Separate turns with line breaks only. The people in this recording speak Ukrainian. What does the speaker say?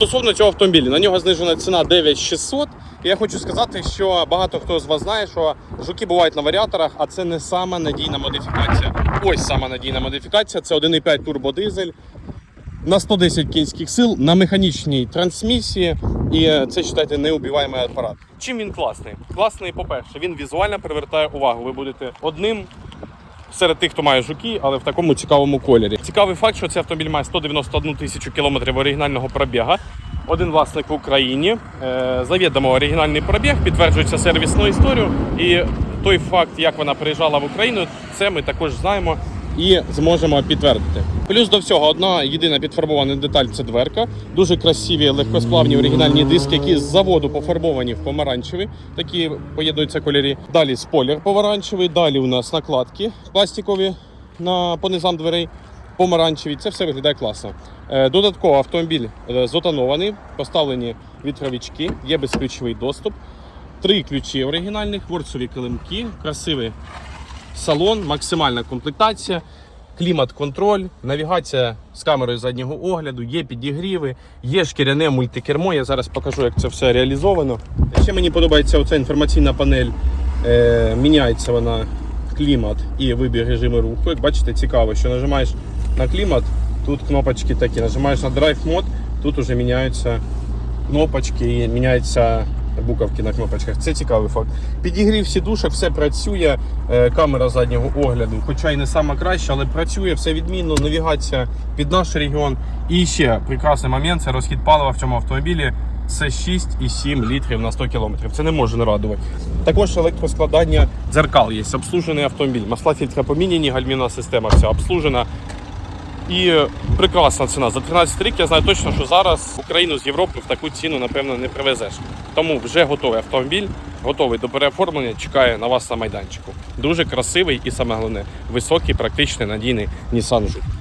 Стосовно цього автомобіля, на нього знижена ціна 9600. І я хочу сказати, що багато хто з вас знає, що жуки бувають на варіаторах, а це не сама надійна модифікація. Ось сама надійна модифікація. Це 1,5 турбодизель на 110 кінських сил на механічній трансмісії. І це вважайте неубиваємий апарат. Чим він класний? Класний, по-перше, він візуально привертає увагу. Ви будете одним серед тих, хто має жуки, але в такому цікавому кольорі. Цікавий факт, що цей автомобіль має 191 тисячу кілометрів оригінального пробіга. Один власник в Україні. Е, Завідомо оригінальний пробіг, підтверджується сервісну історію. І той факт, як вона приїжджала в Україну, це ми також знаємо і зможемо підтвердити. Плюс до всього, одна єдина підфарбована деталь це дверка. Дуже красиві легкосплавні оригінальні диски, які з заводу пофарбовані в помаранчеві, такі поєднуються кольорі. Далі спойлер помаранчевий, далі у нас накладки пластикові на по низам дверей. Помаранчеві, це все виглядає класно. Е, Додатково автомобіль е, зотонований, поставлені вітровички, є безключовий доступ, три ключі оригінальних, ворцові килимки, красивий салон, максимальна комплектація, клімат-контроль, навігація з камерою заднього огляду, є підігріви, є шкіряне мультикермо. Я зараз покажу, як це все реалізовано. Ще мені подобається оця інформаційна панель. Е, міняється вона клімат і вибір режиму руху. Як бачите, цікаво, що нажимаєш на клімат, тут кнопочки такі, нажимаєш на драйв мод, тут уже міняються кнопочки і міняються буковки на кнопочках. Це цікавий факт. Підігрів сідушок, все працює, е, камера заднього огляду, хоча й не сама краща, але працює, все відмінно, навігація під наш регіон. І ще прекрасний момент це розхід палива в цьому автомобілі. Це 6,7 літрів на 100 кілометрів. Це не може не радувати. Також електроскладання дзеркал є. Обслужений автомобіль. Масла фільтра поміняні, гальмівна система вся обслужена. І прекрасна ціна. За 13 рік я знаю точно, що зараз Україну з Європи в таку ціну, напевно, не привезеш. Тому вже готовий автомобіль, готовий до переоформлення, чекає на вас на майданчику. Дуже красивий і саме головне, високий, практичний, надійний Nissan Juke.